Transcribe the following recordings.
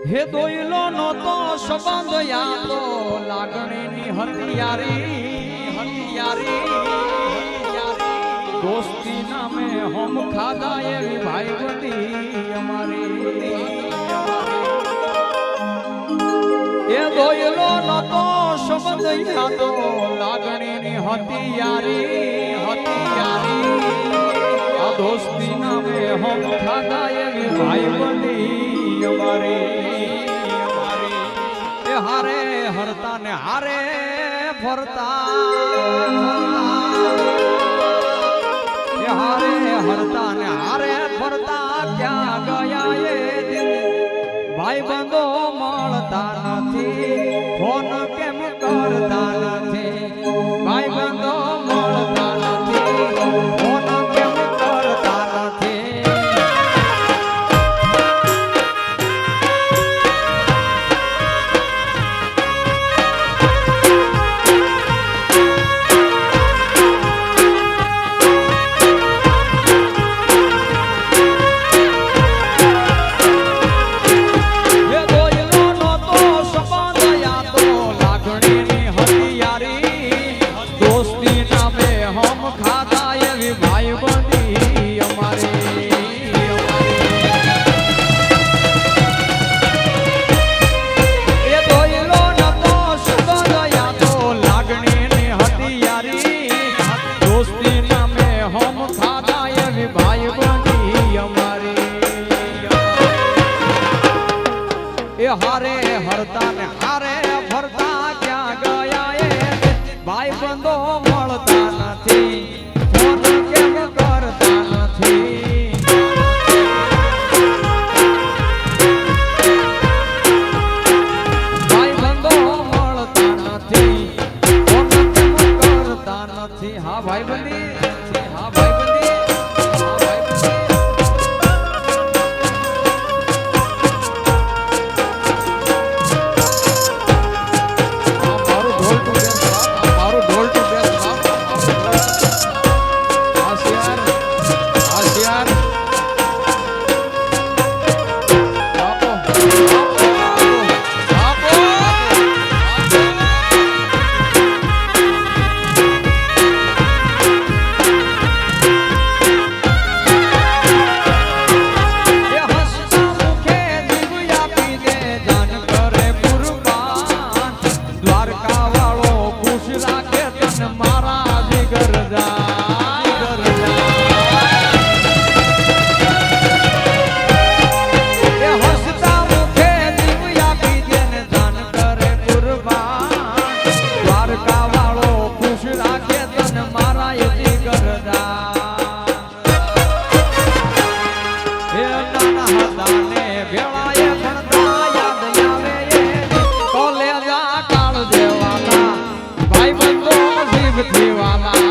હે દોયલો નતો સંબંધ યાદો લાગણીની હથિયારી હથિયારી દોસ્તી નામે હમ ખાધા એવી ભાઈબંધી અમારી એ દોયલો નતો સંબંધ યાદો લાગણીની હથિયારી હથિયારી આ દોસ્તી નામે હમ ખાધા એવી ભાઈબંધી અમારી હારે હરતા ને હારે ફરતા એ હારે હરતા ને હારે ફરતા, ક્યાં ગયા એ ભાઈ બંધો મળતા નથી, phone with you, I'm out.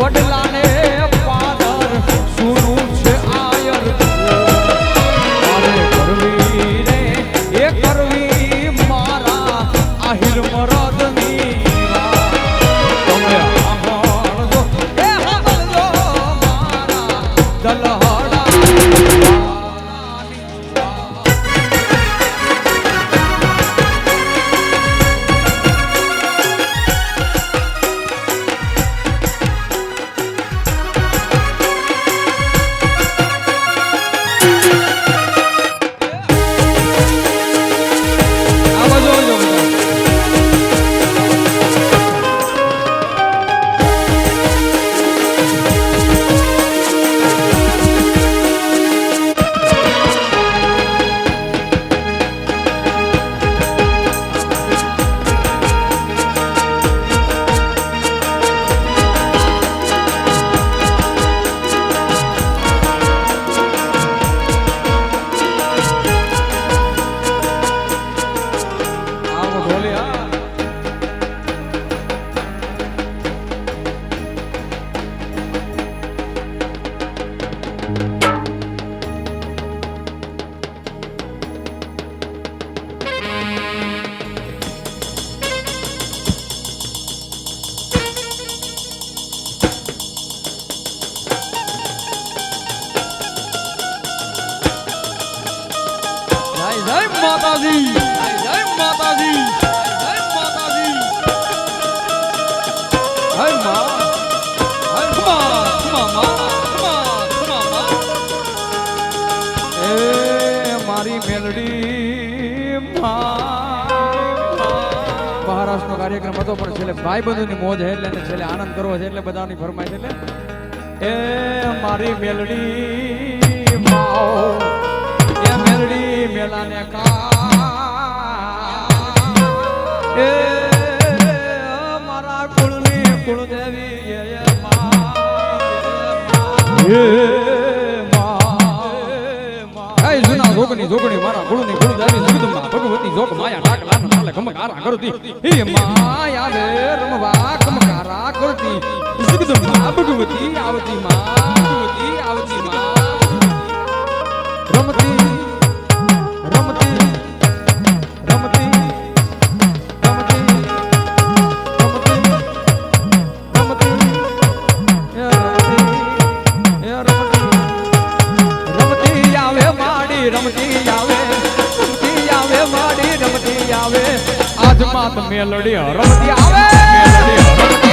વડલાને મહારાષ્ટ્રનો કાર્યક્રમ હતો, પણ છેલ્લે ભાઈ બંધુની મોજ છે એટલે છેલ્લે આનંદ કરવો છે એટલે બધાની ફરમાય છે એટલે એ મારી મેલડી માઓ એ મેલડી મેલાને કા, એ મારા કુળની કુળદેવી એ માં જોગની જોગણી મારા કુળની કુળદેવી જગદંબા ભગવતી જોગ માયા ડાક લાન નાલે કમકારા કરતી. હે માયા રે રમવા કમકારા કરતી. જગદંબા ભગવતી આવતી માં ભગવતી આવતી માં રમતી માત મેલડી રમતી આવે.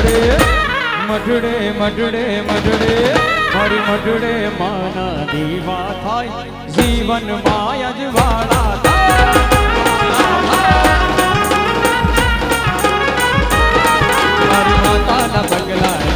મઢડે મઢડે મઢડે મઢડે. મારી મઢડે માના દીવા થાય, જીવન માય જ વાળા થાય. મારી માતાના પગલા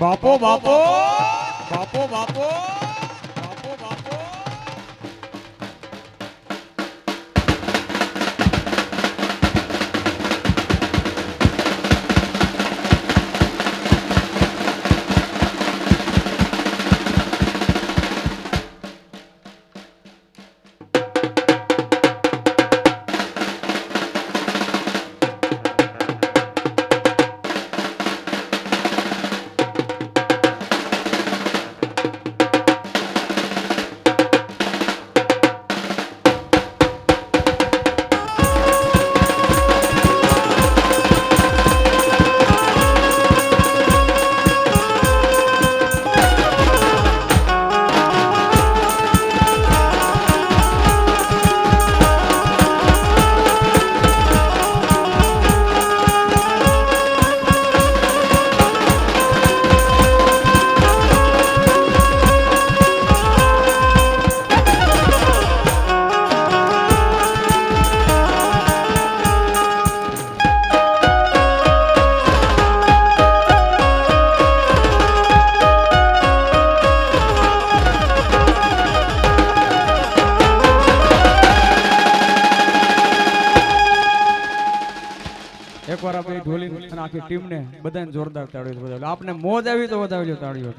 બાપો બાપો. બાપો બાપો. બધાને જોરદાર તાળીઓ વધાવી આપને મોજ આવી તો વધાવી તાળીઓ.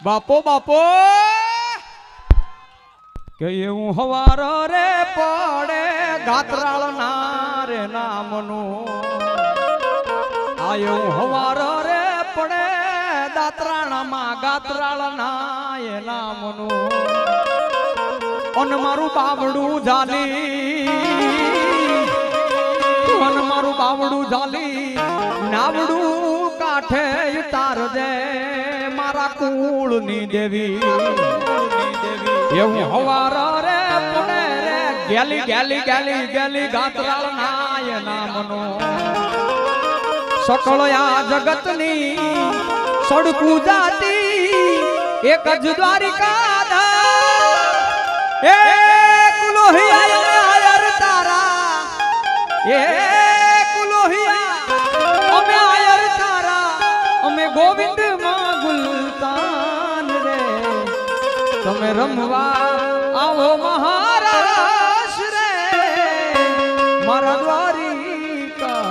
બાપો બાપો! કે એવું હવાર રે પડે ગાતરાળ ના રે નામનું. આ એવું હવાર રે પડે દાત્રાણામાં ગાતરાળ ના એ નામનું. અન મારું બાવડું જાલી અન મારું બાવડું જાલી નાવડું કાઠે તાર દે મારા કુળની દેવી. એવું હવાર રે પુણે રે ગેલી ગેલી ગેલી ગેલી ગાત્રાળ નાય નામનો સકળ આ જગતની સડકું જાતી એક જ દ્વારિકા. એ કુલોહિયા તારા. એ ગોવિંદમાં ગુલતાન રે તમે રમવા આવો મહારાજ રે મારા દ્વારિકા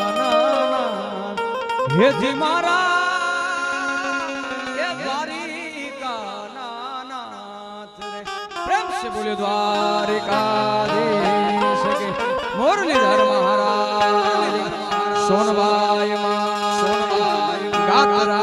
હેજી મારા એ દ્વારિકા નાથ રે પ્રેમ સે બોલ્યો દ્વારિકાધીશ કે મુરલીધર મહારાજ સોનબાઈ માં સોનબાઈ